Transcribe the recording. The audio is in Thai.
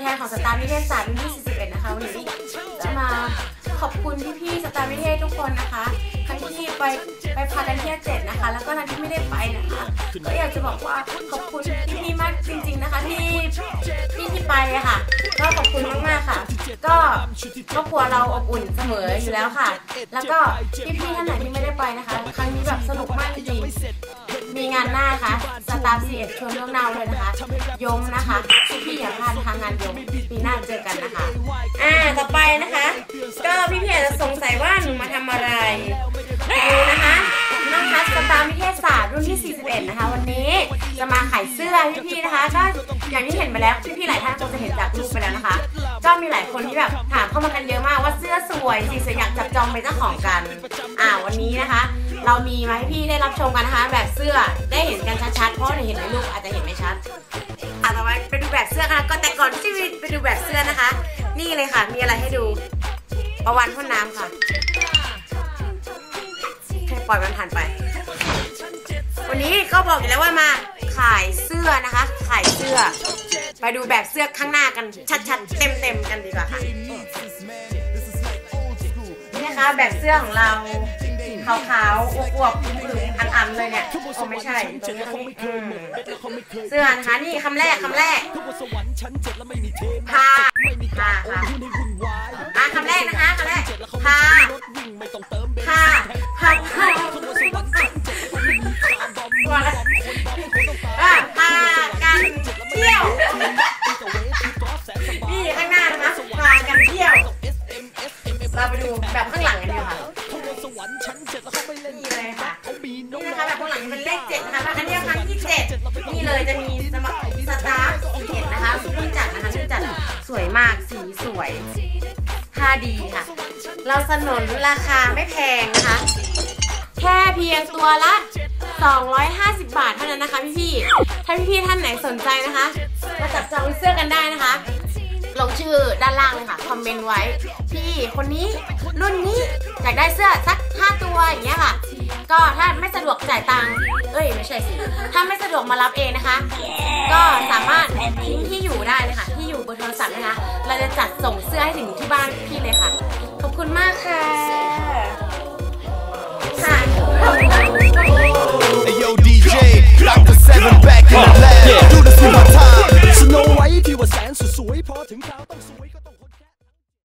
แทนของสตาร์วิเทศศาสตร์รุ่นที่41นะคะวันนี้จะมาขอบคุณพี่ๆสตาร์วิเทศทุกคนนะคะทั้งที่ไปไปพากันเที่ยวเจ็ดนะคะ แล้วก็ทั้งที่ไม่ได้ไปนะคะก็อยากจะบอกว่าขอบคุณพี่ๆมากจริง ๆนะคะ ที่ที่ที่ไปะค่ะก็ขอบคุณมากๆค่ะ ก็ครอบครัวเราอบอุ่นเสมออยู่แล้วค่ะ แล้วก็พี่ๆท่านไหนที่ไม่ได้ไปนะคะ ครั้งนี้แบบสนุกมากจริงๆมีงานหน้าค่ะ ตาร์ซีเอ็ดชวนล่วงน้าเลยนะคะ ยมนะคะพี่ๆอย่าพลาดทางงานยมปีหน้าเจอกันนะคะ อ่าต่อไปนะคะ ก็พี่ๆอาจจะสงสัยว่าหนูมาทำอะไรดูนะคะน้องพัสสตาร์วิเทศศาสตร์รุ่นที่ 41 นะคะ วันนี้จะมาขายเสื้อพี่ๆนะคะก็อย่างที่เห็นไปแล้วพี่ๆหลายท่านคงจะเห็นจากรูปไปแล้วนะคะ ก็มีหลายคนที่แบบถาม เข้ามากันเยอะมากว่าเสื้อสวยสีสวยอยากจับจองเป็นเจ้าของกัน อ่าวันนี้นะคะ เรามีมาให้พี่ได้รับชมกันนะคะ แบบเสื้อได้เห็นกันชัดๆเพราะเห็นในรูปอาจจะเห็นไม่ชัดอะต่อไปไปดูแบบเสื้อกันะก็แต่ก่อนที่จะไปดูแบบเสื้อนะคะ นี่เลยค่ะ มีอะไรให้ดูประวันพ่นน้ำค่ะให้ปล่อยมันผ่านไป วันนี้ก็บอกอยู่แล้วว่ามาขายเสื้อนะคะ ขายเสื้อ ไปดูแบบเสื้อข้างหน้ากันชัดๆ เต็มๆกันดีกว่าค่ะนี่นะคะแบบเสื้อของเราขาวๆอวบๆอันๆเลยเนี่ยโอ้ไม่ใช่ตรงนี้ตรงนี้อืมเสื้อนะคะนี่คำแรกคำแรกพาพาค่ะอะคำแรกนะคะคำแรกพา นี่เลยค่ะนี่นะคะแบบข้างหลังเป็นเลขเจ็ดนะคะอันนี้ครั้งที่เจ็ดนี่เลยจะมีสมัครสตาร์เห็นนะคะรุ่นจัดนะคะรุ่นจัดสวยมากสีสวยผ้าดีค่ะ เราสนนราคาไม่แพงนะคะ แค่เพียงตัวละ 250 บาทเท่านั้นนะคะพี่ๆถ้าพี่ๆท่านไหนสนใจนะคะ มาจับจองเสื้อกันได้นะคะ ลงชื่อด้านล่างเลยค่ะ คอมเมนต์ไว้ พี่คนนี้รุ่นนี้อยากได้เสื้อสัก 5 ตัวอย่างเงี้ยค่ะ ก็ถ้าไม่สะดวกจ่ายตังค์เอ้ยไม่ใช่สิถ้าไม่สะดวกมารับเองนะคะ ก็สามารถทิ้งที่อยู่ได้เลยค่ะที่อยู่เบอร์โทรศัพท์นะคะ เราจะจัดส่งเสื้อให้ถึงที่บ้านพี่เลยค่ะ ขอบคุณมากค่ะค่ะ Hey yo DJ Dr. Seven back in the lab